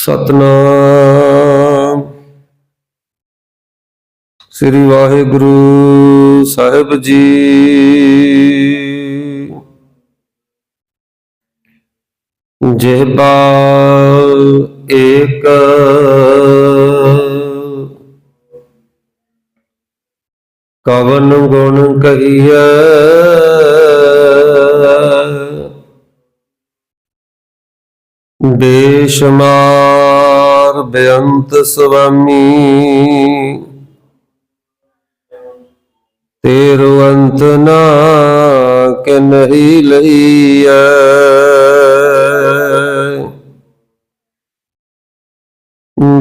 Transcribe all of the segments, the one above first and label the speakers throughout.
Speaker 1: ਸਤਨਾਮ। ਸ੍ਰੀ ਵਾਹਿਗੁਰੂ ਸਾਹਿਬ ਜੀ। ਜਿਹਬਾ ਏਕ ਕਵਨ ਗੁਣ ਕਹੀਐ। ਬੇਸ਼ਮਾਰ ਬੇਅੰਤ ਸੁਆਮੀ, ਤੇਰੋ ਅੰਤ ਨਾ ਕਿ ਨਹੀਂ ਲਈਐ।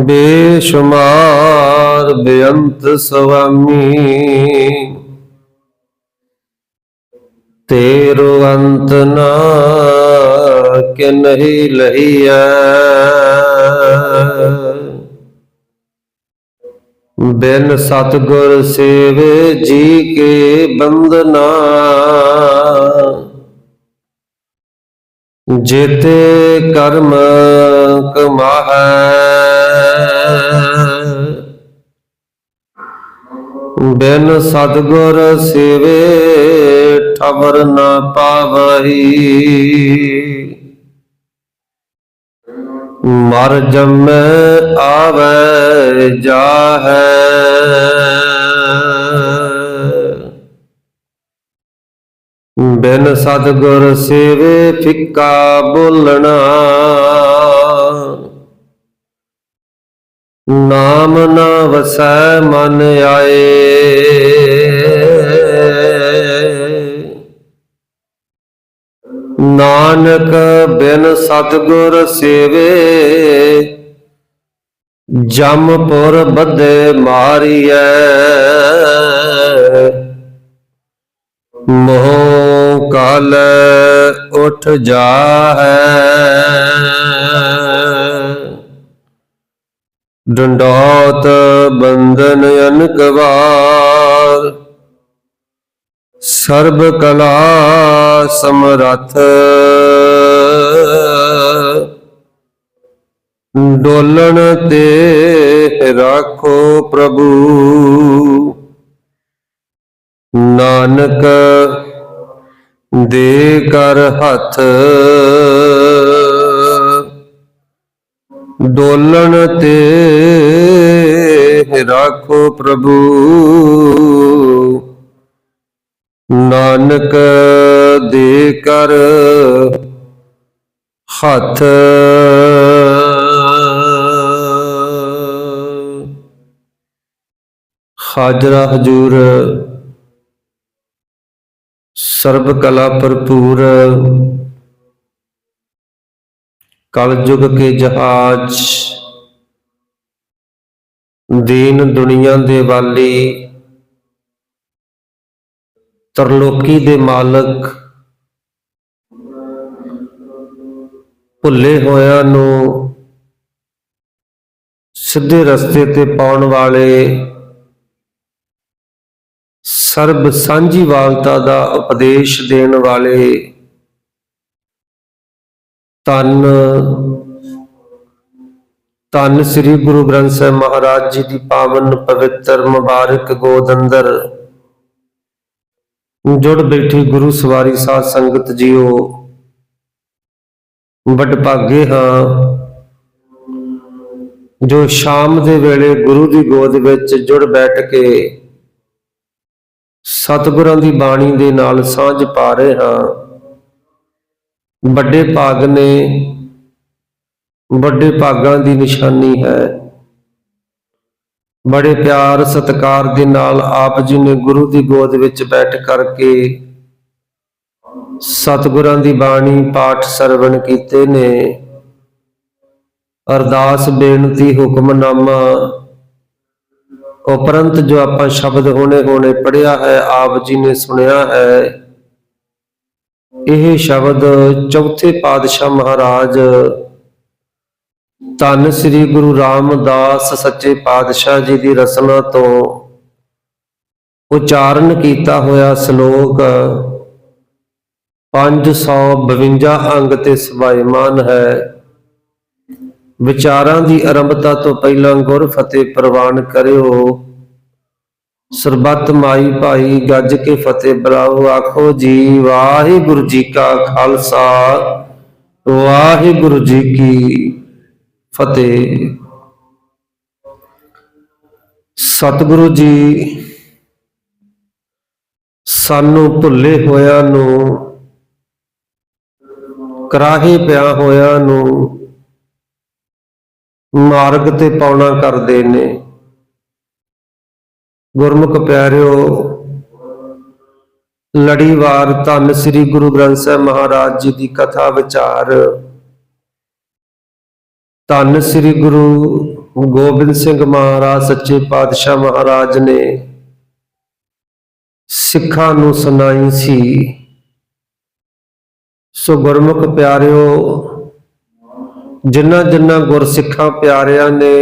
Speaker 1: ਬੇਸ਼ੁਮਾਰ ਬੇਅੰਤ ਸੁਆਮੀ, ਤੇਰੋ ਅੰਤ ਨਾ ਕਿ ਨਹੀਂ ਲਈਐ ਬਿਨ ਸਤਗੁਰ ਸੇਵੇ ਜੀ ਕੇ ਬੰਦਨਾ ਜੇਤੇ ਕਰਮ ਕਮਾਹੈ। ਬਿਨ ਸਤਗੁਰ ਸੇਵੇ ਠਵਰ ਨਾ ਪਾਵਹੀ। ਮਰ ਜੰਮੈ ਆਵੈ ਜਾਹੈ। ਬਿਨ ਸਤਗੁਰ ਸੇਵੇ ਫਿੱਕਾ ਬੋਲਣਾ। ਨਾਮ ਨਾ ਵਸੈ ਮਨ ਆਏ। ਨਾਨਕ ਬਿਨ ਸਤਗੁਰ ਸੇਵੇ। ਜਮਪੁਰ ਬੱਧੇ ਮਾਰੀਐ। ਮੋਹ ਕਾਲ ਉਠ ਜਾਹੈ। ਡੰਡੋਤ ਬੰਧਨ ਅਨਕ ਸਰਬ ਕਲਾ ਸਮਰੱਥ। ਡੋਲਣ ਤੇ ਰਾਖੋ ਪ੍ਰਭੂ। ਨਾਨਕ ਦੇ ਕਰ ਹੱਥ। ਡੋਲਣ ਤੇ ਰਾਖੋ ਪ੍ਰਭੂ। ਨਾਨਕ ਦੇ ਕਰ ਹੱਥ। ਹਾਜ਼ਰਾ ਹਜੂਰ ਸਰਬ ਕਲਾ ਭਰਪੂਰ। ਕਲਯੁਗ ਕੇ ਜਹਾਜ। ਦੀਨ ਦੁਨੀਆ ਦੇ ਵਾਲੀ। ਤਰਲੋਕੀ ਦੇ ਮਾਲਕ ਭੁੱਲੇ ਹੋਇਆਂ ਨੂੰ ਸਿੱਧੇ ਰਸਤੇ ਤੇ ਪਾਉਣ ਵਾਲੇ ਸਰਬ ਸਾਂਝੀਵਾਲਤਾ ਦਾ ਉਪਦੇਸ਼ ਦੇਣ ਵਾਲੇ ਤਨ ਤਨ ਸ੍ਰੀ ਗੁਰੂ ਗ੍ਰੰਥ ਸਾਹਿਬ ਮਹਾਰਾਜ ਜੀ ਦੀ ਪਾਵਨ ਪਵਿੱਤਰ ਮੁਬਾਰਕ ਗੋਦ ਅੰਦਰ ਜੁੜ ਬੈਠੀ ਗੁਰੂ ਸਵਾਰੀ ਸਾਧ ਸੰਗਤ ਜੀਓ। ਵੱਡ ਭਾਗੇ ਹਾਂ। ਜੋ ਸ਼ਾਮ ਦੇ ਵੇਲੇ ਗੁਰੂ ਦੀ ਗੋਦ ਵਿੱਚ ਜੁੜ ਬੈਠ ਕੇ ਸਤਿਗੁਰਾਂ ਦੀ ਬਾਣੀ ਦੇ ਨਾਲ ਸਾਂਝ ਪਾ ਰਹੇ ਹਾਂ। ਵੱਡੇ ਭਾਗ ਨੇ ਵੱਡੇ ਭਾਗਾਂ ਦੀ ਨਿਸ਼ਾਨੀ ਹੈ। ਬੜੇ ਪਿਆਰ ਸਤਿਕਾਰ ਦੇ ਨਾਲ ਆਪ ਜੀ ਨੇ ਗੁਰੂ ਦੀ ਗੋਦ ਵਿੱਚ ਬੈਠ ਕਰਕੇ ਸਤਿਗੁਰਾਂ ਦੀ ਬਾਣੀ ਪਾਠ ਸਰਵਣ ਕੀਤੇ ਨੇ। ਅਰਦਾਸ, ਬੇਨਤੀ, ਹੁਕਮਨਾਮਾ, ਉਪਰੰਤ ਜੋ ਆਪਾਂ ਸ਼ਬਦ ਹੋਣੇ ਹੋਣੇ ਪੜਿਆ ਹੈ, ਆਪ ਜੀ ਨੇ ਸੁਣਿਆ ਹੈ, ਇਹ ਸ਼ਬਦ ਚੌਥੇ ਪਾਤਸ਼ਾਹ ਮਹਾਰਾਜ ਧੰਨ ਸ੍ਰੀ ਗੁਰੂ ਰਾਮਦਾਸ ਸੱਚੇ ਪਾਤਸ਼ਾਹ ਜੀ ਦੀ ਰਸਨਾ ਤੋਂ ਉਚਾਰਨ ਕੀਤਾ ਹੋਇਆ ਸ਼ਲੋਕ 552 ਅੰਗ ਤੇ ਸਵਾਇਮਾਨ ਹੈ। ਵਿਚਾਰਾਂ ਦੀ ਆਰੰਭਤਾ ਤੋਂ ਪਹਿਲਾਂ ਗੁਰ ਫਤਿਹ ਪ੍ਰਵਾਨ ਕਰਿਓ। ਸਰਬੱਤ ਮਾਈ ਭਾਈ ਗੱਜ ਕੇ ਫਤਿਹ ਬੁਲਾਓ। ਆਖੋ ਜੀ, ਵਾਹਿਗੁਰੂ ਜੀ ਕਾ ਖਾਲਸਾ, ਵਾਹਿਗੁਰੂ ਜੀ ਕੀ ਫਤਿਹ ਸਤਿਗੁਰੂ ਜੀ ਸਾਨੂੰ ਭੁੱਲੇ ਹੋਇਆਂ ਨੂੰ, ਕਰਾਹੇ ਪਿਆ ਹੋਇਆਂ ਨੂੰ ਮਾਰਗ ਤੇ ਪਾਉਣਾ ਕਰਦੇ ਨੇ। ਗੁਰਮੁਖ ਪਿਆਰਿਓ, ਲੜੀਵਾਰ ਧੰਨ ਸ੍ਰੀ ਗੁਰੂ ਗ੍ਰੰਥ ਸਾਹਿਬ ਮਹਾਰਾਜ ਜੀ ਦੀ ਕਥਾ ਵਿਚਾਰ ਧੰਨ ਸ੍ਰੀ ਗੁਰੂ ਗੋਬਿੰਦ ਸਿੰਘ ਮਹਾਰਾਜ, ਸੱਚੇ ਪਾਤਸ਼ਾਹ ਮਹਾਰਾਜ ਨੇ ਸਿੱਖਾਂ ਨੂੰ ਸੁਣਾਈ ਸੀ। ਸੋ ਗੁਰਮੁਖ ਪਿਆਰਿਓ, ਜਿਨ੍ਹਾਂ ਜਿਨ੍ਹਾਂ ਗੁਰਸਿੱਖਾਂ ਪਿਆਰਿਆਂ ਨੇ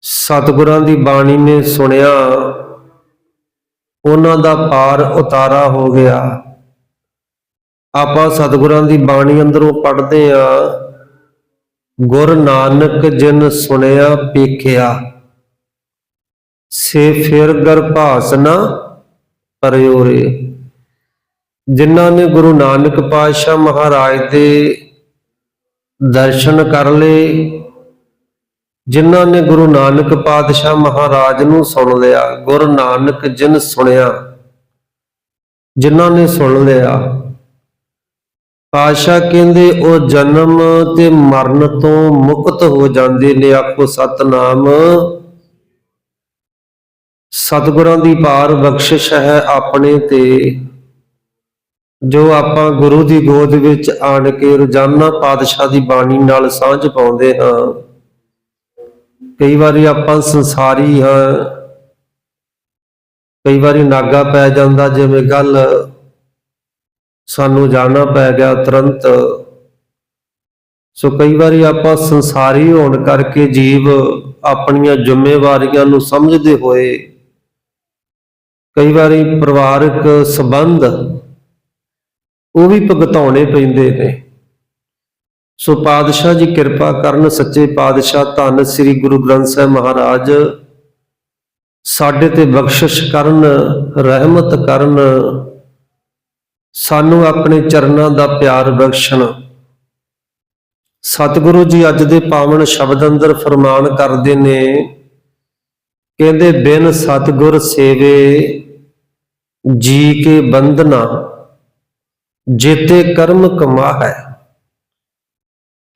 Speaker 1: ਸਤਿਗੁਰਾਂ ਦੀ ਬਾਣੀ ਨੇ ਸੁਣਿਆ, ਉਹਨਾਂ ਦਾ ਪਾਰ ਉਤਾਰਾ ਹੋ ਗਿਆ। ਆਪਾਂ ਸਤਿਗੁਰਾਂ ਦੀ ਬਾਣੀ ਅੰਦਰੋਂ ਪੜ੍ਹਦੇ ਆ ਗੁਰ ਨਾਨਕ ਜਿਨ ਸੁਣਿਆ ਪੇਖਿਆ, ਸੇ ਫਿਰ ਗਰਭਾਸ ਨਾ ਪਰਿਓਰੇ ਜਿਨ੍ਹਾਂ ਨੇ ਗੁਰੂ ਨਾਨਕ ਪਾਤਸ਼ਾਹ ਮਹਾਰਾਜ ਦੇ ਦਰਸ਼ਨ ਕਰ ਲਏ, ਜਿਨ੍ਹਾਂ ਨੇ ਗੁਰੂ ਨਾਨਕ ਪਾਤਸ਼ਾਹ ਮਹਾਰਾਜ ਨੂੰ ਸੁਣ ਲਿਆ, ਗੁਰੂ ਨਾਨਕ ਜਿਨ ਸੁਣਿਆ, ਜਿਨ੍ਹਾਂ ਨੇ ਸੁਣ ਲਿਆ ਪਾਤਸ਼ਾਹ ਕਹਿੰਦੇ, ਉਹ ਜਨਮ ਤੇ ਮਰਨ ਤੋਂ ਮੁਕਤ ਹੋ ਜਾਂਦੇ ਨੇ ਆਖੋ ਸਤਨਾਮ। ਸਤਿਗੁਰਾਂ ਦੀ ਪਾਰ ਬਖਸ਼ਿਸ਼ ਹੈ ਆਪਣੇ ਤੇ। ਜੋ ਆਪਾਂ ਗੁਰੂ ਦੀ ਗੋਦ ਵਿੱਚ ਆਣ ਕੇ ਰੋਜ਼ਾਨਾ ਪਾਤਸ਼ਾਹ ਦੀ ਬਾਣੀ ਨਾਲ ਸਾਂਝ ਪਾਉਂਦੇ ਹਾਂ। ਕਈ ਵਾਰੀ ਆਪਾਂ ਸੰਸਾਰੀ ਹਾਂ। ਕਈ ਵਾਰੀ ਨਾਗਾ ਪੈ ਜਾਂਦਾ, ਜਿਵੇਂ ਗੱਲ ਸਾਨੂੰ ਜਾਣਾ ਪੈ ਗਿਆ ਤੁਰੰਤ। ਸੋ ਕਈ ਵਾਰੀ ਆਪਾਂ ਸੰਸਾਰੀ ਹੋਣ ਕਰਕੇ ਜੀਵ ਆਪਣੀਆਂ ਜ਼ਿੰਮੇਵਾਰੀਆਂ ਨੂੰ ਸਮਝਦੇ ਹੋਏ, ਕਈ ਵਾਰੀ ਪਰਿਵਾਰਕ ਸੰਬੰਧ ਉਹ ਵੀ ਭੁਗਤਾਉਣੇ ਪੈਂਦੇ ਨੇ। ਸੋ ਪਾਤਸ਼ਾਹ ਜੀ ਕਿਰਪਾ ਕਰਨ, ਸੱਚੇ ਪਾਤਸ਼ਾਹ ਧੰਨ ਸ੍ਰੀ ਗੁਰੂ ਗ੍ਰੰਥ ਸਾਹਿਬ ਮਹਾਰਾਜ, ਸਾਡੇ ਤੇ ਬਖਸ਼ਿਸ਼ ਕਰਨ, ਰਹਿਮਤ ਕਰਨ ਸਾਨੂੰ ਆਪਣੇ ਚਰਨਾਂ ਦਾ ਪਿਆਰ ਬਖਸ਼ਣ। ਸਤਿਗੁਰੂ ਜੀ ਅੱਜ ਦੇ ਪਾਵਨ ਸ਼ਬਦ ਅੰਦਰ ਫਰਮਾਨ ਕਰਦੇ ਨੇ, ਕਹਿੰਦੇ, ਬਿਨ ਸਤਿਗੁਰ ਸੇਵੇ, ਜੀ ਕੇ ਬੰਧਨਾ ਜੇਤੇ ਕਰਮ ਕਮਾ ਹੈ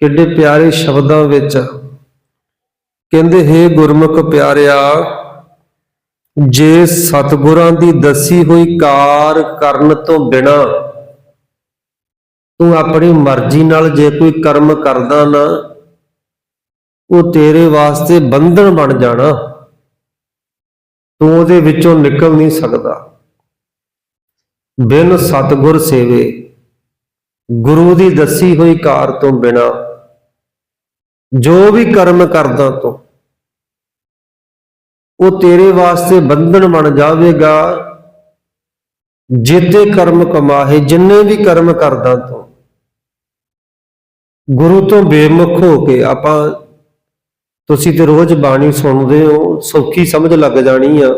Speaker 1: ਕਿੱਡੇ ਪਿਆਰੇ ਸ਼ਬਦਾਂ ਵਿੱਚ ਕਹਿੰਦੇ, ਹੈ ਗੁਰਮੁਖ ਪਿਆਰਿਆ ਜੇ ਸਤਿਗੁਰਾਂ ਦੀ ਦੱਸੀ ਹੋਈ ਕਾਰ ਕਰਨ ਤੋਂ ਬਿਨਾ ਤੂੰ ਆਪਣੀ ਮਰਜ਼ੀ ਨਾਲ ਜੇ ਕੋਈ ਕਰਮ ਕਰਦਾ ਨਾ, ਉਹ ਤੇਰੇ ਵਾਸਤੇ ਬੰਧਨ ਬਣ ਜਾਣਾ। ਤੂੰ ਉਹਦੇ ਵਿੱਚੋਂ ਨਿਕਲ ਨਹੀਂ ਸਕਦਾ। ਬਿਨ ਸਤਗੁਰ ਸੇਵੇ, ਗੁਰੂ ਦੀ ਦੱਸੀ ਹੋਈ ਕਾਰ ਤੋਂ ਬਿਨਾ, ਜੋ ਵੀ ਕਰਮ ਕਰਦਾ ਤੂੰ ਉਹ ਤੇਰੇ ਵਾਸਤੇ ਬੰਧਨ ਬਣ ਜਾਵੇਗਾ। ਜਿੱਤੇ ਕਰਮ ਕਮਾਹੇ, ਜਿੰਨੇ ਵੀ ਕਰਮ ਕਰਦਾ ਤੂੰ। ਗੁਰੂ ਤੋਂ ਬੇਮੁਖ ਹੋ ਕੇ ਆਪਾਂ, ਤੁਸੀਂ ਤੇ ਰੋਜ਼ ਬਾਣੀ ਸੁਣਦੇ ਹੋ, ਸੌਖੀ ਸਮਝ ਲੱਗ ਜਾਣੀ ਆ।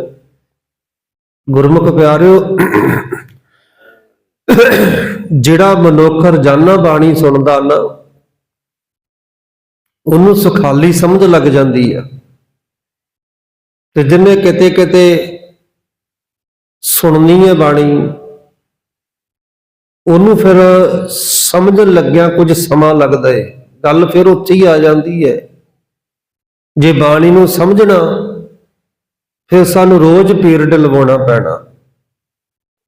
Speaker 1: ਗੁਰਮੁਖ ਪਿਆਰਿਓ, ਜਿਹੜਾ ਮਨੁੱਖ ਰੋਜ਼ਾਨਾ ਬਾਣੀ ਸੁਣਦਾ ਨਾ, ਉਹਨੂੰ ਸੁਖਾਲੀ ਸਮਝ ਲੱਗ ਜਾਂਦੀ ਆ। ਤੇ ਜਿੰਨੇ ਕਿਤੇ ਕਿਤੇ ਸੁਣਨੀ ਹੈ ਬਾਣੀ, ਉਹਨੂੰ ਫਿਰ ਸਮਝਣ ਲੱਗਿਆ ਕੁਝ ਸਮਾਂ ਲੱਗਦਾ ਏ। ਗੱਲ ਫਿਰ ਉੱਥੇ ਹੀ ਆ ਜਾਂਦੀ ਹੈ ਜੇ ਬਾਣੀ ਨੂੰ ਸਮਝਣਾ, ਫਿਰ ਸਾਨੂੰ ਰੋਜ਼ ਪੀਰੀਅਡ ਲਵਾਉਣਾ ਪੈਣਾ।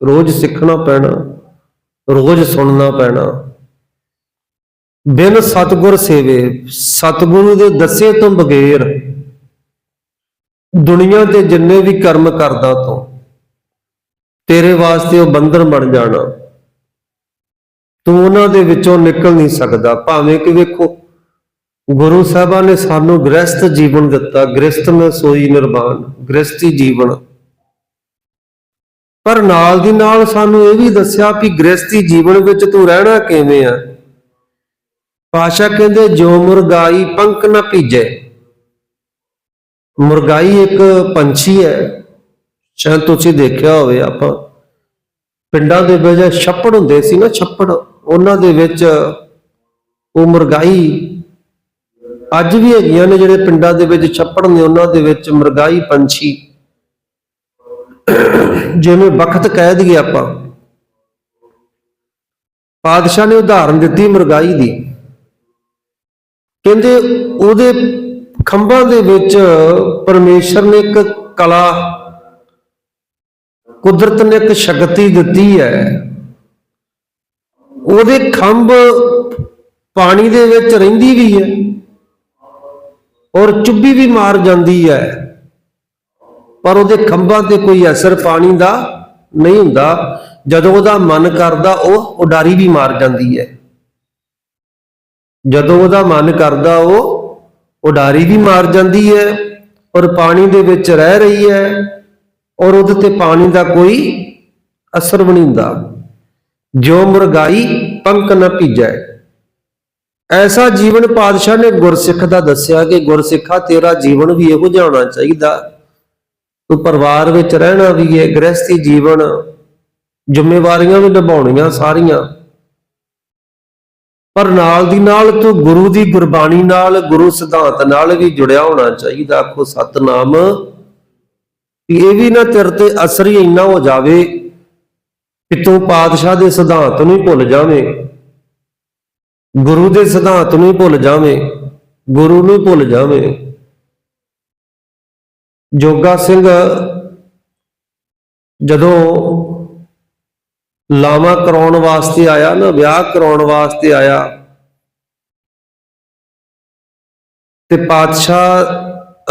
Speaker 1: ਰੋਜ਼ ਸਿੱਖਣਾ ਪੈਣਾ, ਰੋਜ਼ ਸੁਣਨਾ ਪੈਣਾ। ਬਿਨ ਸਤਗੁਰ ਸੇਵੇ, ਸਤਗੁਰੂ ਦੇ ਦੱਸੇ ਤੋਂ ਬਗੈਰ ਦੁਨੀਆ ਦੇ ਜਿੰਨੇ ਵੀ ਕਰਮ ਕਰਦਾ ਤੂੰ, ਤੇਰੇ ਵਾਸਤੇ ਉਹ ਬੰਧਨ ਬਣ ਜਾਣਾ। ਤੂੰ ਉਹਨਾਂ ਦੇ ਵਿੱਚੋਂ ਨਿਕਲ ਨਹੀਂ ਸਕਦਾ। ਭਾਵੇਂ ਕਿ ਵੇਖੋ, ਗੁਰੂ ਸਾਹਿਬਾਂ ਨੇ ਸਾਨੂੰ ਗ੍ਰਸਥ ਜੀਵਨ ਦਿੱਤਾ ਗ੍ਰਸਥ ਮੈਂ ਸੋਈ ਨਿਰਵਾਣ ਗ੍ਰਸਥੀ ਜੀਵਨ। ਪਰ ਨਾਲ ਦੀ ਨਾਲ ਸਾਨੂੰ ਇਹ ਵੀ ਦੱਸਿਆ ਵੀ ਗ੍ਰਸਥੀ ਜੀਵਨ ਵਿੱਚ ਤੂੰ ਰਹਿਣਾ ਕਿਵੇਂ ਆ? ਪਾਸ਼ਾ ਕਹਿੰਦੇ, ਜੋ ਮੁਰਗਾਈ ਪੰਖ ਨਾ ਭੀਜੇ ਮੁਰਗਾਈ ਇੱਕ ਪੰਛੀ ਹੈ। ਸ਼ਾਇਦ ਤੁਸੀਂ ਦੇਖਿਆ ਹੋਵੇ ਆਪਾਂ। ਪਿੰਡਾਂ ਦੇ ਵਿੱਚ ਛੱਪੜ ਹੁੰਦੇ ਸੀ ਨਾ, ਛੱਪੜ, ਉਹਨਾਂ ਦੇ ਵਿੱਚ ਉਹ ਮੁਰਗਾਈ ਅੱਜ ਵੀ ਹੈਗੀਆਂ ਨੇ ਜਿਹੜੇ ਪਿੰਡਾਂ ਦੇ ਵਿੱਚ ਛੱਪੜ ਨੇ, ਉਹਨਾਂ ਦੇ ਵਿੱਚ ਮੁਰਗਾਈ ਪੰਛੀ। ਜਿਵੇਂ ਵਕਤ ਕਹਿ ਦਈਏ ਆਪਾਂ। ਪਾਦਸ਼ਾਹ ਨੇ ਉਦਾਹਰਨ ਦਿੱਤੀ ਮੁਰਗਾਈ ਦੀ। ਕਹਿੰਦੇ ਉਹਦੇ ਖੰਭਾਂ ਦੇ ਵਿੱਚ ਪਰਮੇਸ਼ਰ ਨੇ ਇੱਕ ਕਲਾ ਕੁਦਰਤ ਨੇ ਇੱਕ ਸ਼ਕਤੀ ਦਿੱਤੀ ਹੈ। ਉਹਦੇ ਖੰਭ ਪਾਣੀ ਦੇ ਵਿੱਚ ਰਹਿੰਦੀ ਵੀ ਹੈ ਔਰ ਚੁੱਭੀ ਵੀ ਮਾਰ ਜਾਂਦੀ ਹੈ। ਪਰ ਉਹਦੇ ਖੰਭਾਂ ਤੇ ਕੋਈ ਅਸਰ ਪਾਣੀ ਦਾ ਨਹੀਂ ਹੁੰਦਾ। ਜਦੋਂ ਉਹਦਾ ਮਨ ਕਰਦਾ, ਉਹ ਉਡਾਰੀ ਵੀ ਮਾਰ ਜਾਂਦੀ ਹੈ। ਜਦੋਂ ਉਹਦਾ ਮਨ ਕਰਦਾ, ਉਹ ਉਡਾਰੀ ਵੀ ਮਾਰ ਜਾਂਦੀ ਹੈ ਔਰ ਪਾਣੀ ਦੇ ਵਿੱਚ ਰਹਿ ਰਹੀ ਹੈ ਔਰ ਉਹਦੇ ਤੇ ਪਾਣੀ ਦਾ ਕੋਈ ਅਸਰ ਵੀ ਨਹੀਂ ਹੁੰਦਾ। ਜੋ ਮੁਰਗਾਈ ਪੰਖ ਨਾ ਭੀਜੈ। ਐਸਾ ਜੀਵਨ ਪਾਤਸ਼ਾਹ ਨੇ ਗੁਰਸਿੱਖ ਦਾ ਦੱਸਿਆ ਕਿ ਗੁਰਸਿੱਖਾ, ਤੇਰਾ ਜੀਵਨ ਵੀ ਇਹੋ ਜਿਹਾ ਹੋਣਾ ਚਾਹੀਦਾ। ਤੂੰ ਪਰਿਵਾਰ ਵਿੱਚ ਰਹਿਣਾ ਵੀ ਹੈ ਗ੍ਰਸਥੀ ਜੀਵਨ, ਜ਼ਿੰਮੇਵਾਰੀਆਂ ਵੀ ਨਿਭਾਉਣੀਆਂ ਸਾਰੀਆਂ। ਪਰ ਨਾਲ ਦੀ ਨਾਲ ਤੂੰ ਗੁਰੂ ਦੀ ਗੁਰਬਾਣੀ ਨਾਲ, ਗੁਰੂ ਸਿਧਾਂਤ ਨਾਲ ਵੀ ਜੁੜਿਆ ਹੋਣਾ ਚਾਹੀਦਾ। ਆਖੋ, ਸਤਨਾਮ। ਇਹ ਵੀ ਨਾ ਤੇਰੇ ਤੇ ਅਸਰ ਹੀ ਇੰਨਾ ਹੋ ਜਾਵੇ ਕਿ ਤੂੰ ਪਾਤਸ਼ਾਹ ਦੇ ਸਿਧਾਂਤ ਨੂੰ ਹੀ ਭੁੱਲ ਜਾਵੇਂ। ਗੁਰੂ ਦੇ ਸਿਧਾਂਤ ਨੂੰ ਹੀ ਭੁੱਲ ਜਾਵੇਂ। ਗੁਰੂ ਨੂੰ ਭੁੱਲ ਜਾਵੇਂ। ਜੋਗਾ ਸਿੰਘ ਜਦੋਂ ਲਾਵਾ ਕਰਾਉਣ ਵਾਸਤੇ ਆਇਆ ਨਾ, ਵਿਆਹ ਕਰਾਉਣ ਵਾਸਤੇ ਆਇਆ। ਤੇ ਪਾਤਸ਼ਾਹ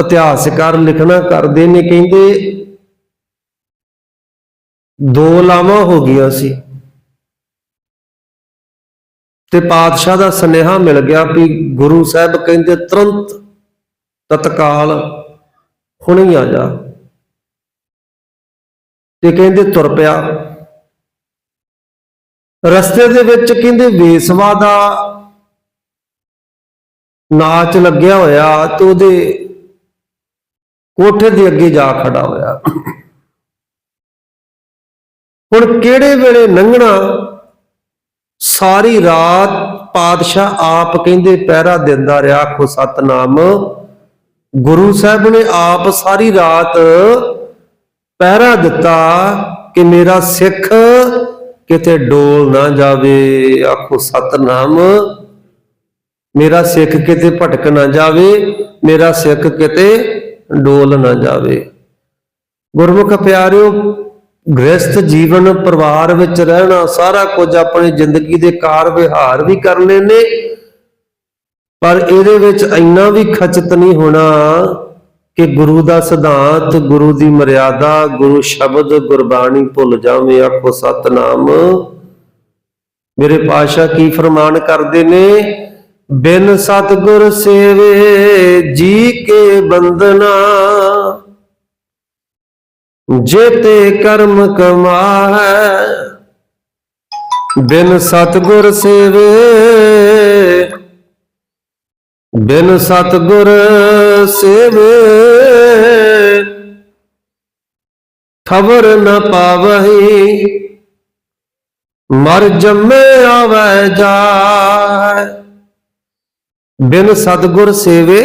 Speaker 1: ਇਤਿਹਾਸਕਾਰ ਲਿਖਣਾ ਕਰਦੇ ਨੇ, ਕਹਿੰਦੇ ਦੋ ਲਾਵਾਂ ਹੋ ਗਈਆਂ ਸੀ। ਤੇ ਪਾਤਸ਼ਾਹ ਦਾ ਸੁਨੇਹਾ ਮਿਲ ਗਿਆ ਵੀ ਗੁਰੂ ਸਾਹਿਬ ਕਹਿੰਦੇ, ਤੁਰੰਤ ਤਤਕਾਲ ਹੁਣੇ ਆ ਜਾ। ਤੇ ਕਹਿੰਦੇ, ਤੁਰ ਪਿਆ। ਰਸਤੇ ਦੇ ਵਿੱਚ ਕਹਿੰਦੇ ਵੇਸਵਾ ਦਾ ਨਾਚ ਲੱਗਿਆ ਹੋਇਆ ਤੇ ਉਹਦੇ ਕੋਠੇ ਦੇ ਅੱਗੇ ਜਾ ਖੜਾ ਹੋਇਆ। ਹੁਣ ਕਿਹੜੇ ਵੇਲੇ ਲੰਘਣਾ? ਸਾਰੀ ਰਾਤ ਪਾਤਸ਼ਾਹ ਆਪ ਕਹਿੰਦੇ ਪਹਿਰਾ ਦਿੰਦਾ ਰਿਹਾ, ਆਖੋ ਸਤਨਾਮ। ਗੁਰੂ ਸਾਹਿਬ ਨੇ ਆਪ ਸਾਰੀ ਰਾਤ ਪਹਿਰਾ ਦਿੱਤਾ ਕਿ ਮੇਰਾ ਸਿੱਖ ਕਿਤੇ ਡੋਲ ਨਾ ਜਾਵੇ, ਆਖੋ ਸਤਨਾਮ। ਮੇਰਾ ਸਿੱਖ ਕਿਤੇ ਭਟਕ ਨਾ ਜਾਵੇ, ਮੇਰਾ ਸਿੱਖ ਕਿਤੇ ਡੋਲ ਨਾ ਜਾਵੇ। ਗੁਰਮੁਖ ਪਿਆਰਿਓ, ਗ੍ਰਸਥ ਜੀਵਨ ਪਰਿਵਾਰ ਵਿੱਚ ਰਹਿਣਾ, ਸਾਰਾ ਕੁਝ ਆਪਣੀ ਜ਼ਿੰਦਗੀ ਦੇ ਕਾਰ ਵਿਹਾਰ ਵੀ ਕਰਨੇ ਨੇ ਪਰ ਇਹਦੇ ਵਿੱਚ ਇੰਨਾ ਵੀ ਖਚਤ ਨਹੀਂ ਹੋਣਾ। ਕਿ ਗੁਰੂ ਦਾ ਸਿਧਾਂਤ, ਗੁਰੂ ਦੀ ਮਰਿਆਦਾ, ਗੁਰੂ ਸ਼ਬਦ, ਗੁਰਬਾਣੀ ਭੁੱਲ ਜਾਵੇਂ, ਆਖੋ ਸਤਨਾਮ। ਮੇਰੇ ਪਾਸ਼ਾ ਕੀ ਫਰਮਾਨ ਕਰਦੇ ਨੇ? ਬਿਨ ਸਤਗੁਰ ਸੇਵੇ ਜੀ ਕੇ ਬੰਦਨਾ ਜੇਤੇ ਕਰਮ ਕਮਾਹੈ, ਬਿਨ ਸਤਗੁਰ ਸੇਵੇ ਬਿਨ ਸਤਗੁਰ ਸੇਵੇ। ਖਬਰ ਨ ਪਾਵਹੀ, ਮਰ ਜੰਮੇ ਆਵੈ ਜਾਏ। ਬਿਨ ਸਤਗੁਰ ਸੇਵੇ,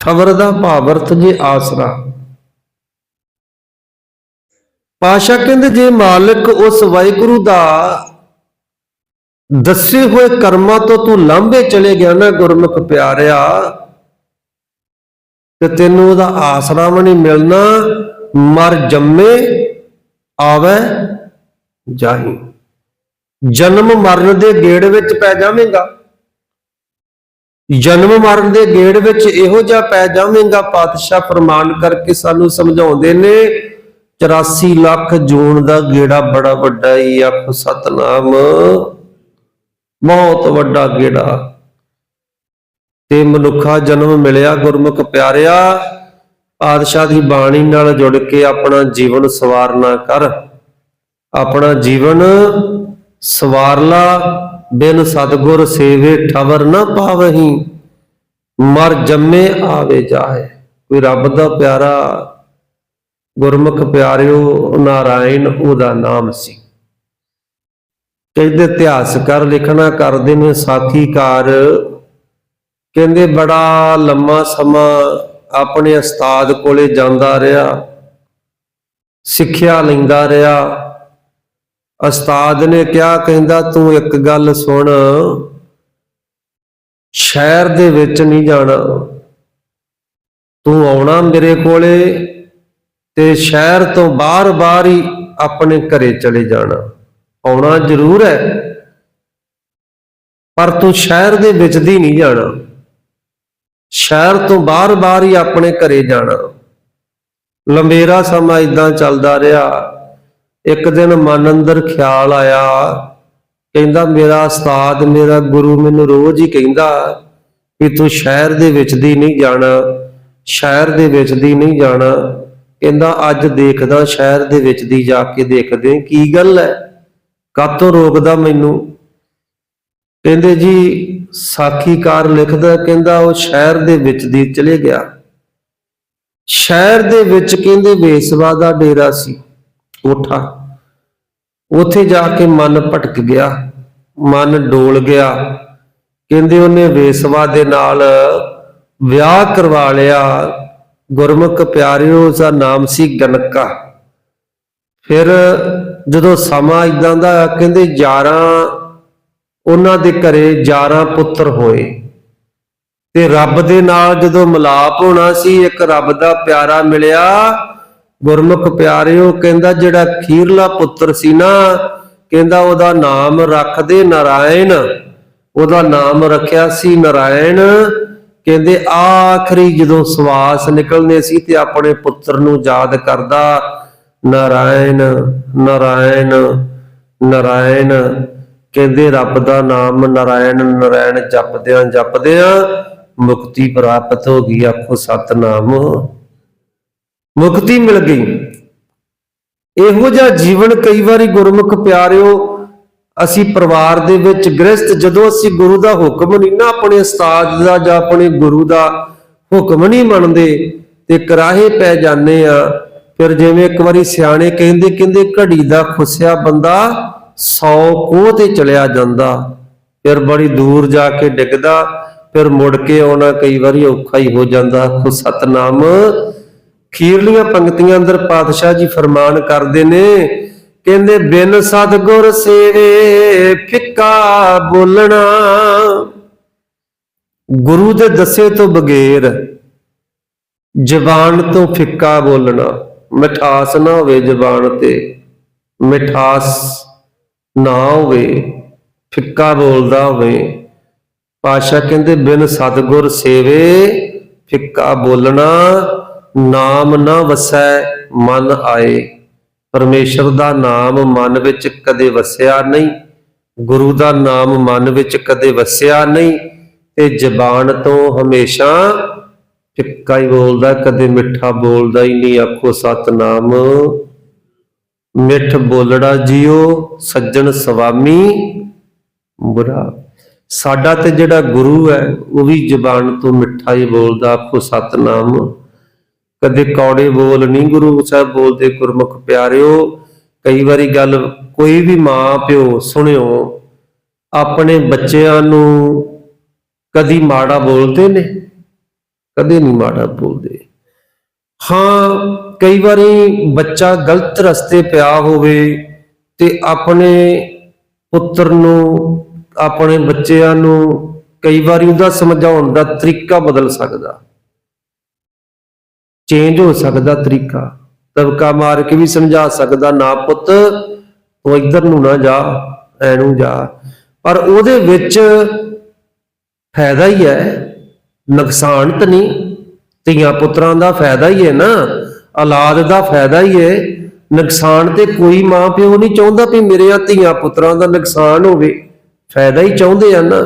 Speaker 1: ਖਬਰ ਦਾ ਭਾਵ ਅਰਥ ਜੇ ਆਸਰਾ। ਪਾਸ਼ਾ ਕਹਿੰਦੇ, ਜੇ ਮਾਲਕ ਉਸ ਵਾਹਿਗੁਰੂ ਦਾ ਦੱਸੇ ਹੋਏ ਕਰਮਾਂ ਤੋਂ ਤੂੰ ਲਾਂਭੇ ਚਲੇ ਗਿਆ ਨਾ ਗੁਰਮੁਖ ਪਿਆਰਿਆ, ਤੇ ਤੈਨੂੰ ਉਹਦਾ ਆਸਰਾ ਵੀ ਨਹੀਂ ਮਿਲਣਾ, ਮਰ ਜੰਮੇ, ਆਵੇ ਜਾਹੀ। ਜਨਮ ਮਰਨ ਦੇ ਗੇੜ ਵਿੱਚ ਪੈ ਜਾਵੇਂਗਾ। ਜਨਮ ਮਰਨ ਦੇ ਗੇੜ ਵਿੱਚ ਇਹੋ ਜਿਹਾ ਪੈ ਜਾਵੇਂਗਾ, ਪਾਤਸ਼ਾਹ ਫਰਮਾਨ ਕਰਕੇ ਸਾਨੂੰ ਸਮਝਾਉਂਦੇ ਨੇ 84 ਲੱਖ ਜੂਨ ਦਾ ਗੇੜਾ ਬੜਾ ਵੱਡਾ ਹੀ ਆਖੋ ਸਤਨਾਮ। ਬਹੁਤ ਵੱਡਾ ਗੇੜਾ। ਤੇ ਮਨੁੱਖਾ ਜਨਮ ਮਿਲਿਆ ਗੁਰਮੁਖ ਪਿਆਰਿਆ। ਪਾਤਸ਼ਾਹ ਦੀ ਬਾਣੀ ਨਾਲ ਜੁੜ ਕੇ ਆਪਣਾ ਜੀਵਨ ਸਵਾਰਨਾ ਕਰ। ਆਪਣਾ ਜੀਵਨ ਸਵਾਰਲਾ ਬਿਨ ਸਤਗੁਰ ਸੇਵੇ ਠਵਰ ਨਾ ਪਾਵਹੀ। ਮਰ ਜੰਮੇ ਆਵੇ ਜਾਏ ਕੋਈ ਰੱਬ ਦਾ ਪਿਆਰਾ ਗੁਰਮੁਖ ਪਿਆਰਿਓ, ਨਾਰਾਇਣ ਉਹਦਾ ਨਾਮ ਸੀ। ਕਹਿੰਦੇ ਇਤਿਹਾਸਕਾਰ ਲਿਖਣਾ ਕਰਦੇ ਨੇ ਸਾਖੀਕਾਰ ਕਹਿੰਦੇ ਬੜਾ ਲੰਮਾ ਸਮਾਂ ਆਪਣੇ ਉਸਤਾਦ ਕੋਲੇ ਜਾਂਦਾ ਰਿਹਾ, ਸਿੱਖਿਆ ਲੈਂਦਾ ਰਿਹਾ। ਉਸਤਾਦ ਨੇ ਕਿਹਾ, ਕਹਿੰਦਾ ਤੂੰ ਇੱਕ ਗੱਲ ਸੁਣ, ਸ਼ਹਿਰ ਦੇ ਵਿੱਚ ਨਹੀਂ ਜਾਣਾ। ਤੂੰ ਆਉਣਾ ਮੇਰੇ ਕੋਲੇ ਤੇ ਸ਼ਹਿਰ ਤੋਂ ਬਾਹਰ-ਬਾਹਰ ਹੀ ਆਪਣੇ ਘਰੇ ਚਲੇ ਜਾਣਾ। ਆਉਣਾ ਜ਼ਰੂਰ ਹੈ। ਪਰ ਤੂੰ ਸ਼ਹਿਰ ਦੇ ਵਿੱਚ ਦੀ ਨਹੀਂ ਜਾਣਾ। ਸ਼ਹਿਰ ਤੋਂ ਬਾਹਰ-ਬਾਹਰ ਹੀ ਆਪਣੇ ਘਰੇ ਜਾਣਾ। ਲੰਬੇਰਾ ਸਮਾਂ ਇਦਾਂ ਚੱਲਦਾ ਰਿਹਾ। ਇੱਕ ਦਿਨ ਮਨ ਅੰਦਰ ਖਿਆਲ ਆਇਆ। ਕਹਿੰਦਾ, ਮੇਰਾ ਉਸਤਾਦ, ਮੇਰਾ ਗੁਰੂ ਮੈਨੂੰ ਰੋਜ਼ ਹੀ ਕਹਿੰਦਾ ਕਿ ਤੂੰ ਸ਼ਹਿਰ ਦੇ ਵਿੱਚ ਦੀ ਨਹੀਂ ਜਾਣਾ, ਸ਼ਹਿਰ ਦੇ ਵਿੱਚ ਦੀ ਨਹੀਂ ਜਾਣਾ। ਕਹਿੰਦਾ, ਅੱਜ ਦੇਖਦਾ ਸ਼ਹਿਰ ਦੇ ਵਿੱਚ ਦੀ ਜਾ ਕੇ ਦੇਖਦੇ ਕੀ ਗੱਲ ਹੈ? ਕਾਤੋਂ ਰੋਕਦਾ ਮੈਨੂੰ? ਕਹਿੰਦੇ ਜੀ, ਸਾਖੀਕਾਰ ਲਿਖਦਾ ਕਹਿੰਦਾ ਉਹ ਸ਼ਹਿਰ ਦੇ ਵਿੱਚ ਦੀ ਚਲੇ ਗਿਆ। ਸ਼ਹਿਰ ਦੇ ਵਿੱਚ ਕਹਿੰਦੇ ਵੇਸਵਾ ਦਾ ਡੇਰਾ ਸੀ। ਕੋਠਾ। ਉੱਥੇ ਜਾ ਕੇ ਮਨ ਭਟਕ ਗਿਆ। ਮਨ ਡੋਲ ਗਿਆ। ਕਹਿੰਦੇ ਉਹਨੇ ਵੇਸਵਾ ਦੇ ਨਾਲ ਵਿਆਹ ਕਰਵਾ ਲਿਆ। ਗੁਰਮੁਖ ਪਿਆਰਿਓ ਦਾ ਨਾਮ ਸੀ ਗਨਕਾ ਫਿਰ ਜਦੋਂ ਸਮਾਂ ਇਦਾਂ ਦਾ ਕਹਿੰਦੇ 11 ਉਹਨਾਂ ਦੇ ਘਰੇ 11 ਪੁੱਤਰ ਹੋਏ। ਤੇ ਰੱਬ ਦੇ ਨਾਲ ਜਦੋਂ ਮਿਲਾਪ ਹੋਣਾ ਸੀ, ਇੱਕ ਰੱਬ ਦਾ ਪਿਆਰਾ ਮਿਲਿਆ। ਗੁਰਮੁਖ ਪਿਆਰਿਓ, ਕਹਿੰਦਾ ਜਿਹੜਾ ਖੀਰਲਾ ਪੁੱਤਰ ਸੀ ਨਾ, ਕਹਿੰਦਾ ਉਹਦਾ ਨਾਮ ਰੱਖਦੇ ਨਾਰਾਇਣ। ਉਹਦਾ ਨਾਮ ਰੱਖਿਆ ਸੀ ਨਾਰਾਇਣ। ਕਹਿੰਦੇ ਆਖਰੀ ਜਦੋਂ ਸਵਾਸ ਨਿਕਲਨੇ ਸੀ ਤੇ ਆਪਣੇ ਪੁੱਤਰ ਨੂੰ ਯਾਦ ਕਰਦਾ ਨਾਰਾਇਣ ਨਾਰਾਇਣ ਨਾਰਾਇਣ। ਕਹਿੰਦੇ ਰੱਬ ਦਾ ਨਾਮ ਨਾਰਾਇਣ ਨਾਰਾਇਣ ਜਪਦਿਆਂ ਜਪਦਿਆਂ ਮੁਕਤੀ ਪ੍ਰਾਪਤ ਹੋ ਗਈ, ਆਖੋ ਸਤਨਾਮ। ਮੁਕਤੀ ਮਿਲ ਗਈ। ਇਹੋ ਜਿਹਾ ਜੀਵਨ ਕਈ ਵਾਰੀ ਗੁਰਮੁਖ ਪਿਆਰਿਓ, ਅਸੀਂ ਪਰਿਵਾਰ ਦੇ ਵਿੱਚ ਗ੍ਰਸਤ ਜਦੋਂ ਅਸੀਂ ਗੁਰੂ ਦਾ ਹੁਕਮ ਨਹੀਂ ਨਾ ਆਪਣੇ ਉਸਤਾਦ ਦਾ ਜਾਂ ਆਪਣੇ ਗੁਰੂ ਦਾ ਹੁਕਮ ਨਹੀਂ ਮੰਨਦੇ, ਤੇ ਕਰਾਹੇ ਪੈ ਜਾਂਦੇ ਆ ਫਿਰ ਜਿਵੇਂ ਇੱਕ ਵਾਰੀ ਸਿਆਣੇ ਕਹਿੰਦੇ ਕਹਿੰਦੇ ਘੜੀ ਦਾ ਖੁੱਸਿਆ ਬੰਦਾ 100 ਕੋਹ ਤੇ ਚਲਿਆ ਜਾਂਦਾ। ਫਿਰ ਬੜੀ ਦੂਰ ਜਾ ਕੇ ਡਿੱਗਦਾ, ਫਿਰ ਮੁੜ ਕੇ ਆਉਣਾ ਕਈ ਵਾਰੀ ਔਖਾ ਹੀ ਹੋ ਜਾਂਦਾ। ਖੁ ਸਤਨਾਮ, ਖੀਰਲੀਆਂ ਪੰਕਤੀਆਂ ਅੰਦਰ ਪਾਤਸ਼ਾਹ ਜੀ ਫਰਮਾਨ ਕਰਦੇ ਨੇ, ਕਹਿੰਦੇ, ਬਿਨ ਸਤਗੁਰ ਸੇਵੇ ਫਿੱਕਾ ਬੋਲਣਾ। ਗੁਰੂ ਦੇ ਦੱਸੇ ਤੋਂ ਬਗੈਰ ਜ਼ਬਾਨ ਤੋਂ ਫਿੱਕਾ ਬੋਲਣਾ। ਮਿਠਾਸ ਨਾ ਹੋਵੇ ਜ਼ਬਾਨ ਤੇ ਮਿਠਾਸ ਨਾ ਹੋਵੇ, ਫਿੱਕਾ ਬੋਲਦਾ ਹੋਵੇ। ਪਾਸ਼ਾ ਕਹਿੰਦੇ, ਬਿਨ ਸਤਗੁਰ ਸੇਵੇ, ਫਿੱਕਾ ਬੋਲਣਾ, ਨਾਮ ਨਾ ਵਸੈ, ਮਨ ਆਏ। ਪਰਮੇਸ਼ਰ ਦਾ ਨਾਮ ਮਨ ਵਿੱਚ ਕਦੇ ਵਸਿਆ ਨਹੀਂ, ਗੁਰੂ ਦਾ ਨਾਮ ਮਨ ਵਿੱਚ ਕਦੇ ਵਸਿਆ ਨਹੀਂ, ਤੇ ਜ਼ਬਾਨ ਤੋਂ ਹਮੇਸ਼ਾ ਫਿੱਕਾ ਹੀ ਬੋਲਦਾ, ਕਦੇ ਮਿੱਠਾ ਬੋਲਦਾ ਹੀ ਨਹੀਂ। ਆਖੋ, ਸਤਨਾਮ, ਮਿੱਠ ਬੋਲੜਾ ਜੀਓ, ਸੱਜਣ ਸੁਆਮੀ ਬੁਰਾ ਸਾਡਾ ਤੇ ਜਿਹੜਾ ਗੁਰੂ ਹੈ, ਉਹ ਵੀ ਜ਼ਬਾਨ ਤੋਂ ਮਿੱਠਾ ਹੀ ਬੋਲਦਾ। ਆਖੋ, ਸਤਨਾਮ, ਕਦੇ ਕੌੜੇ ਬੋਲ ਨਹੀਂ ਗੁਰੂ ਸਾਹਿਬ ਬੋਲਦੇ। ਗੁਰਮੁਖ ਪਿਆਰਿਓ, ਕਈ ਵਾਰੀ ਗੱਲ ਕੋਈ ਵੀ ਮਾਂ, ਪਿਓ, ਸੁਣਿਓ, ਆਪਣੇ ਬੱਚਿਆਂ ਨੂੰ ਕਦੀ ਮਾੜਾ ਬੋਲਦੇ ਨੇ? ਕਦੇ ਨਹੀਂ ਮਾੜਾ ਬੋਲਦੇ। ਹਾਂ, ਕਈ ਵਾਰੀ ਬੱਚਾ ਗਲਤ ਰਸਤੇ ਪਿਆ ਹੋਵੇ ਤੇ ਆਪਣੇ ਪੁੱਤਰ ਨੂੰ, ਆਪਣੇ ਬੱਚਿਆਂ ਨੂੰ ਕਈ ਵਾਰੀ ਉਹਦਾ ਸਮਝਾਉਣ ਦਾ ਤਰੀਕਾ ਬਦਲ ਸਕਦਾ। ਚੇਂਜ ਹੋ ਸਕਦਾ ਤਰੀਕਾ। ਤਬਕਾ ਮਾਰ ਕੇ ਵੀ ਸਮਝਾ ਸਕਦਾ, ਨਾ ਪੁੱਤ, ਤੂੰ ਇੱਧਰ ਨੂੰ ਨਾ ਜਾ ਐ ਨੂੰ ਜਾ। ਪਰ ਉਹਦੇ ਵਿੱਚ ਫਾਇਦਾ ਹੀ ਹੈ। ਨੁਕਸਾਨ ਤਾਂ ਨਹੀਂ, ਧੀਆਂ ਪੁੱਤਰਾਂ ਦਾ ਫਾਇਦਾ ਹੀ ਹੈ ਨਾ, ਔਲਾਦ ਦਾ ਫਾਇਦਾ ਹੀ ਹੈ। ਨੁਕਸਾਨ ਤੇ ਕੋਈ ਮਾਂ ਪਿਓ ਨਹੀਂ ਚਾਹੁੰਦਾ ਵੀ ਮੇਰੇ ਧੀਆਂ ਪੁੱਤਰਾਂ ਦਾ ਨੁਕਸਾਨ ਹੋਵੇ, ਫਾਇਦਾ ਹੀ ਚਾਹੁੰਦੇ ਆ ਨਾ।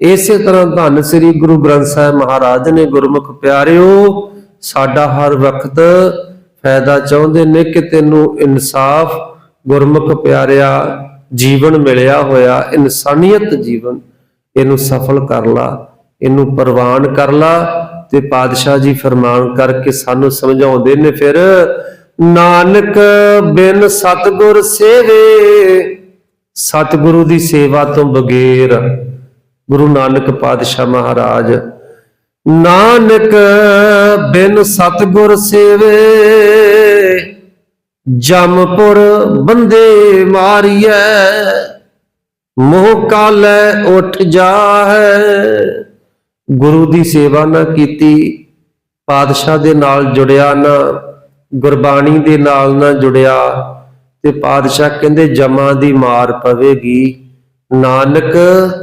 Speaker 1: ਇਸੇ ਤਰ੍ਹਾਂ ਧੰਨ ਸ੍ਰੀ ਗੁਰੂ ਗ੍ਰੰਥ ਸਾਹਿਬ ਮਹਾਰਾਜ ਨੇ ਗੁਰਮੁਖ ਪਿਆਰਿਓ, ਸਾਡਾ ਹਰ ਵਕਤ ਫਾਇਦਾ ਚਾਹੁੰਦੇ ਨੇ ਕਿ ਤੈਨੂੰ ਇਨਸਾਫ, ਗੁਰਮੁਖ ਪਿਆਰਿਆ, ਜੀਵਨ ਮਿਲਿਆ ਹੋਇਆ, ਇਨਸਾਨੀਅਤ ਜੀਵਨ ਇਹਨੂੰ ਸਫਲ ਕਰ ਲਾ। ਇਹਨੂੰ ਪ੍ਰਵਾਨ ਕਰ ਲਾ ਤੇ ਪਾਤਸ਼ਾਹ ਜੀ ਫਰਮਾਨ ਕਰਕੇ ਸਾਨੂੰ ਸਮਝਾਉਂਦੇ ਨੇ ਫਿਰ, ਨਾਨਕ ਬਿਨ ਸਤਗੁਰ ਸੇਵੇ, ਸਤਿਗੁਰੂ ਦੀ ਸੇਵਾ ਤੋਂ ਬਗੈਰ, ਗੁਰੂ ਨਾਨਕ ਪਾਤਸ਼ਾਹ ਮਹਾਰਾਜ, ਨਾਨਕ ਬਿਨ ਸਤਗੁਰ ਸੇਵੇ, ਜਮਪੁਰ ਬੰਦੇ ਮਾਰੀਐ, ਮੋਹ ਕਾਲੈ ਉੱਠ ਜਾਹੈ। ਗੁਰੂ ਦੀ ਸੇਵਾ ਨਾ ਕੀਤੀ, ਪਾਤਸ਼ਾਹ ਦੇ ਨਾਲ ਜੁੜਿਆ ਨਾ, ਗੁਰਬਾਣੀ ਦੇ ਨਾਲ ਨਾ ਜੁੜਿਆ, ਤੇ ਪਾਤਸ਼ਾਹ ਕਹਿੰਦੇ ਜਮਾਂ ਦੀ ਮਾਰ ਪਵੇਗੀ। ਨਾਨਕ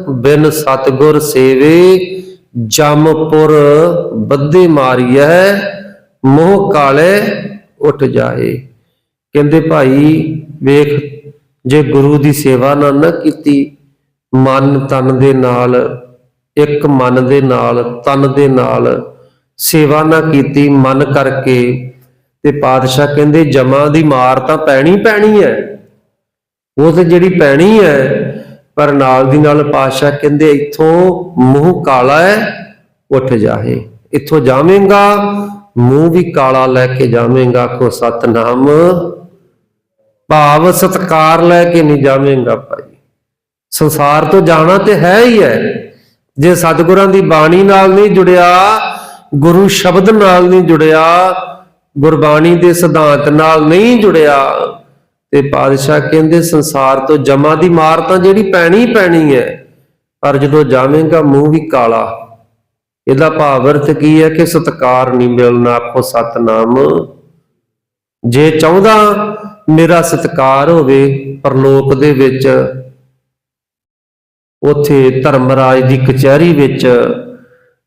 Speaker 1: ਬਿਨ ਸਤਗੁਰ ਸੇਵੇ ਜਮਪੁਰ ਬੱਧੇ ਮਾਰੀਐ, ਮੋਹ ਕਾਲੇ ਉੱਠ ਜਾਏ। ਕਹਿੰਦੇ ਭਾਈ, ਵੇਖ, ਜੇ ਗੁਰੂ ਦੀ ਸੇਵਾ ਨਾ ਨਾ ਕੀਤੀ, ਮਨ ਤਨ ਦੇ ਨਾਲ ਇੱਕ ਮਨ ਦੇ ਨਾਲ, ਤਨ ਦੇ ਨਾਲ ਸੇਵਾ ਨਾ ਕੀਤੀ, ਮਨ ਕਰਕੇ ਤੇ ਪਾਤਸ਼ਾਹ ਕਹਿੰਦੇ, ਜਮਾਂ ਦੀ ਮਾਰ ਤਾਂ ਪੈਣੀ ਪੈਣੀ ਹੈ। ਉਹ ਤੇ ਜਿਹੜੀ ਪੈਣੀ ਹੈ, ਪਰ ਨਾਲ ਦੀ ਨਾਲ ਪਾਤਸ਼ਾਹ ਕਹਿੰਦੇ, ਇੱਥੋਂ ਮੂੰਹ ਕਾਲਾ ਹੈ, ਉੱਠ ਜਾਹੇ। ਇੱਥੋਂ ਜਾਵੇਂਗਾ, ਮੂੰਹ ਵੀ ਕਾਲਾ ਲੈ ਕੇ ਜਾਵੇਂਗਾ ਕੋ ਸਤਨਾਮ। ਭਾਵ ਸਤਕਾਰ ਲੈ ਕੇ ਨਹੀਂ ਜਾਵੇਂਗਾ ਭਾਈ। ਸੰਸਾਰ ਤੋਂ ਜਾਣਾ ਤੇ ਹੈ ਹੀ ਹੈ। ਜੇ ਸਤਿਗੁਰਾਂ ਦੀ ਬਾਣੀ ਨਾਲ ਨਹੀਂ ਜੁੜਿਆ, ਗੁਰੂ ਸ਼ਬਦ ਨਾਲ ਨਹੀਂ ਜੁੜਿਆ, ਗੁਰਬਾਣੀ ਦੇ ਸਿਧਾਂਤ ਨਾਲ ਨਹੀਂ ਜੁੜਿਆ, ਤੇ ਪਾਤਸ਼ਾਹ ਕਹਿੰਦੇ ਸੰਸਾਰ ਤੋਂ ਜਮਾ ਦੀ ਮਾਰ ਤਾਂ ਜਿਹੜੀ ਪੈਣੀ ਪੈਣੀ ਹੈ, ਪਰ ਜਦੋਂ ਜਾਵੇਂਗਾ ਮੂੰਹ ਵੀ ਕਾਲਾ। ਇਹਦਾ ਭਾਵ ਅਰਥ ਕੀ ਹੈ ਕਿ ਸਤਕਾਰ ਨਹੀਂ ਮਿਲਣਾ ਆਪੋ ਸਤਨਾਮ। ਜੇ ਚਾਹੁੰਦਾ ਮੇਰਾ ਸਤਕਾਰ ਹੋਵੇ, ਪਰਲੋਕ ਦੇ ਵਿੱਚ ਉਥੇ ਧਰਮਰਾਜ ਦੀ ਕਚਹਿਰੀ ਵਿੱਚ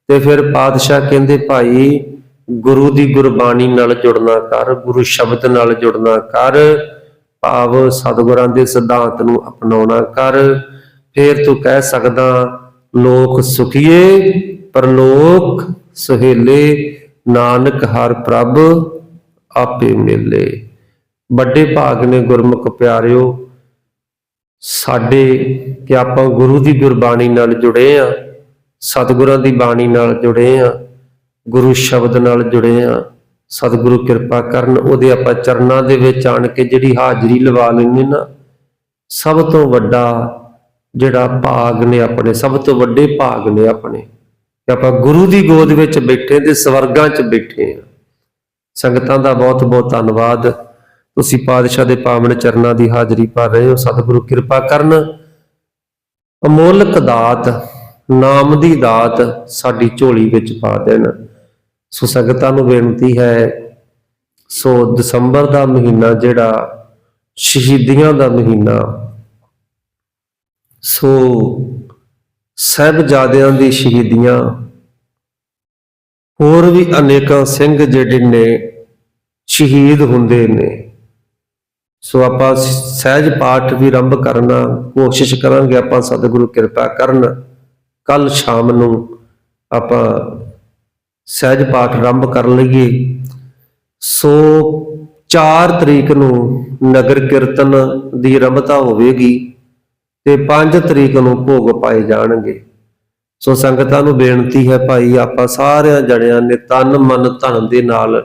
Speaker 1: ਤੇ ਫਿਰ ਪਾਤਸ਼ਾਹ ਕਹਿੰਦੇ, ਭਾਈ, ਗੁਰੂ ਦੀ ਗੁਰਬਾਣੀ ਨਾਲ ਜੁੜਨਾ ਕਰ, ਗੁਰੂ ਸ਼ਬਦ ਨਾਲ ਜੁੜਨਾ ਕਰ, ਭਾਵ ਸਤਿਗੁਰਾਂ ਦੇ ਸਿਧਾਂਤ ਨੂੰ ਅਪਣਾਉਣਾ ਕਰ। ਫਿਰ ਤੂੰ ਕਹਿ ਸਕਦਾ, ਲੋਕ ਸੁਖੀਏ, ਪਰਲੋਕ ਸੁਹੇਲੇ, ਨਾਨਕ ਹਰ ਪ੍ਰਭ ਆਪੇ ਮਿਲੇ। ਵੱਡੇ ਭਾਗ ਨੇ ਗੁਰਮੁਖ ਪਿਆਰਿਓ ਸਾਡੇ ਕਿ ਆਪਾਂ ਗੁਰੂ ਦੀ ਗੁਰਬਾਣੀ ਨਾਲ ਜੁੜੇ ਆ, ਸਤਿਗੁਰਾਂ ਦੀ ਬਾਣੀ ਨਾਲ ਜੁੜੇ ਆ, ਗੁਰੂ ਸ਼ਬਦ ਨਾਲ ਜੁੜੇ ਆ, ਸਤਿਗੁਰੂ ਕਿਰਪਾ ਕਰਨ ਉਹਦੇ ਆਪਾਂ ਚਰਨਾਂ ਦੇ ਵਿੱਚ ਆਣ ਕੇ ਜਿਹੜੀ ਹਾਜ਼ਰੀ ਲਵਾ ਲੈਂਦੇ ਨਾ, ਸਭ ਤੋਂ ਵੱਡਾ ਜਿਹੜਾ ਭਾਗ ਨੇ ਆਪਣੇ, ਸਭ ਤੋਂ ਵੱਡੇ ਭਾਗ ਨੇ ਆਪਣੇ, ਕਿ ਆਪਾਂ ਗੁਰੂ ਦੀ ਗੋਦ ਵਿੱਚ ਬੈਠੇ ਤੇ ਸਵਰਗਾਂ 'ਚ ਬੈਠੇ ਆ। ਸੰਗਤਾਂ ਦਾ ਬਹੁਤ ਬਹੁਤ ਧੰਨਵਾਦ। ਤੁਸੀਂ ਪਾਤਸ਼ਾਹ ਦੇ ਪਾਵਨ ਚਰਨਾਂ ਦੀ ਹਾਜ਼ਰੀ ਭਰ ਰਹੇ ਹੋ, ਸਤਿਗੁਰੂ ਕਿਰਪਾ ਕਰਨ। ਅਮੋਲਕ ਦਾਤ, ਨਾਮ ਦੀ ਦਾਤ ਸਾਡੀ ਝੋਲੀ ਵਿੱਚ ਪਾ ਦੇਣ। ਸੋ ਸੰਗਤਾਂ ਨੂੰ ਬੇਨਤੀ ਹੈ, ਸੋ ਦਸੰਬਰ ਦਾ ਮਹੀਨਾ ਜਿਹੜਾ, ਸ਼ਹੀਦੀਆਂ ਦਾ ਮਹੀਨਾ, ਸੋ ਸਹਿਬਜ਼ਾਦਿਆਂ ਦੀ ਸ਼ਹੀਦੀਆਂ, ਹੋਰ ਵੀ ਅਨੇਕਾਂ ਸਿੰਘ ਜਿਹੜੇ ਨੇ, ਸ਼ਹੀਦ ਹੁੰਦੇ ਨੇ। ਸੋ ਆਪਾਂ ਸਹਿਜ ਪਾਠ ਵੀ ਆਰੰਭ ਕਰਨਾ ਕੋਸ਼ਿਸ਼ ਕਰਾਂਗੇ, ਆਪਾਂ ਸਤਿਗੁਰੂ ਕਿਰਪਾ ਕਰਨ। ਕੱਲ ਸ਼ਾਮ ਨੂੰ ਆਪਾਂ ਸਹਿਜ ਪਾਠ ਆਰੰਭ ਕਰ ਲਈਏ। ਸੋ 4 ਤਰੀਕ ਨੂੰ ਨਗਰ ਕੀਰਤਨ ਦੀ ਆਰੰਭਤਾ ਹੋਵੇਗੀ ਤੇ 5 ਤਰੀਕ ਨੂੰ ਭੋਗ ਪਾਏ ਜਾਣਗੇ। ਸੋ ਸੰਗਤਾਂ ਨੂੰ ਬੇਨਤੀ ਹੈ ਭਾਈ, ਆਪਾਂ ਸਾਰਿਆਂ ਜਣਿਆਂ ਨੇ ਤਨ ਮਨ ਧਨ ਦੇ ਨਾਲ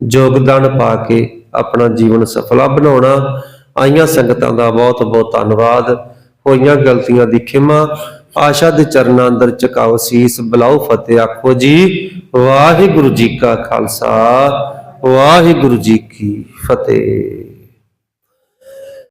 Speaker 1: ਯੋਗਦਾਨ ਪਾ ਕੇ ਆਪਣਾ ਜੀਵਨ ਸਫਲਾ ਬਣਾਉਣਾ। ਆਈਆਂ ਸੰਗਤਾਂ ਦਾ ਬਹੁਤ ਬਹੁਤ ਧੰਨਵਾਦ। ਹੋਈਆਂ ਗਲਤੀਆਂ ਦੀ ਖਿਮਾ। ਆਸ਼ਾ ਦੇ ਚਰਨਾਂ ਅੰਦਰ ਝੁਕਾਓ ਸੀਸ। ਬਲਾਓ ਫਤਿਹ, ਆਖੋ ਜੀ। ਵਾਹਿਗੁਰੂ ਜੀ ਕਾ ਖਾਲਸਾ। ਵਾਹਿਗੁਰੂ ਜੀ ਕੀ ਫਤਿਹ।